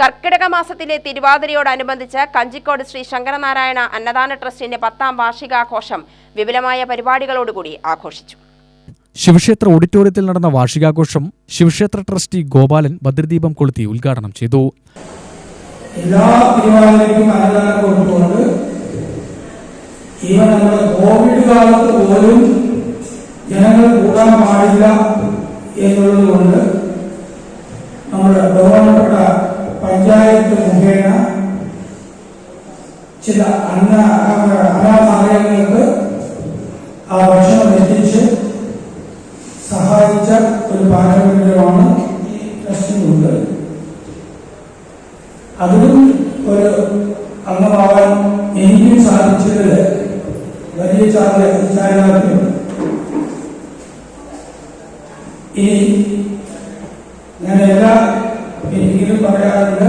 കർക്കിടക മാസത്തിലെ തിരുവാതിരയോടനുബന്ധിച്ച് കഞ്ചിക്കോട് ശ്രീ ശങ്കരനാരായണ അന്നദാന ട്രസ്റ്റിന്റെ പത്താം വാർഷികാഘോഷം വിപുലമായ പരിപാടികളോടുകൂടി ആഘോഷിച്ചു. ശിവക്ഷേത്ര ഓഡിറ്റോറിയത്തിൽ നടന്ന വാർഷികാഘോഷം ശിവക്ഷേത്ര ട്രസ്റ്റി ഗോപാലൻ ഭദ്രദീപം കൊളുത്തി ഉദ്ഘാടനം ചെയ്തു. എല്ലാ തിരുവാതിരയ്ക്കും അന്നദാനം കൊടുത്തുകൊണ്ട് ഈവൻ നമ്മുടെ കോവിഡ് കാലത്ത് പോലും ജനങ്ങൾ കൂടാൻ പാടില്ല എന്നുള്ളത് കൊണ്ട് നമ്മുടെ ചില അന്ന അനാഥാലയങ്ങൾക്ക് ആ ഭക്ഷണം എത്തിച്ച് സഹായിച്ച ഒരു പാരമ്പര്യമാണ് ഈ ട്രസ്റ്റിനുണ്ട് അതിലും ഒരു അംഗമാവാൻ എനിക്കും സാധിച്ചതിൽ വലിയ ചാരിതാർത്ഥ്യമുണ്ട് ഇനി ഞാൻ എല്ലാ എനിക്കും പറയാറുണ്ട്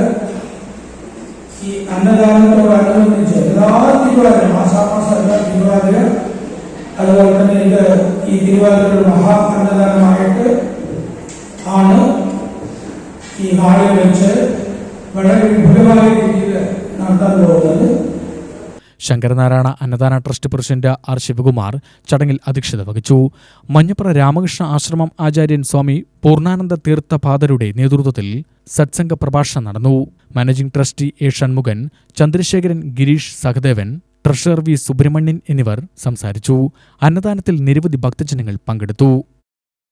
ഈ അന്നദാനത്തോടനുബന്ധിച്ച് എല്ലാ തിരുവാതിര മാസാമാസം എല്ലാ തിരുവാതിര അതുപോലെ തന്നെ ഇത് ഈ തിരുവാതിര ഒരു മഹാ അന്നദാനമായിട്ട് ആണ് ഈ ഹാളിൽ വെച്ച് വളരെ വിപുലമായ രീതിയിൽ നടത്താൻ പോകുന്നത് Sankaranarayana Annadana trust president R Sivakumar ചടങ്ങിൽ അധ്യക്ഷത വഹിച്ചു. മഞ്ഞപ്ര രാമകൃഷ്ണ ആശ്രമം ആചാര്യൻ സ്വാമി പൂർണാനന്ദ തീർത്ഥപാദരുടെ നേതൃത്വത്തിൽ സത്സംഗ പ്രഭാഷണം നടന്നു. Managing trustee A Shanmukhan Chandrasekharan Girish Sahadevan treasurer V Subramanian എന്നിവർ സംസാരിച്ചു. അന്നദാനത്തിൽ നിരവധി ഭക്തജനങ്ങൾ പങ്കെടുത്തു.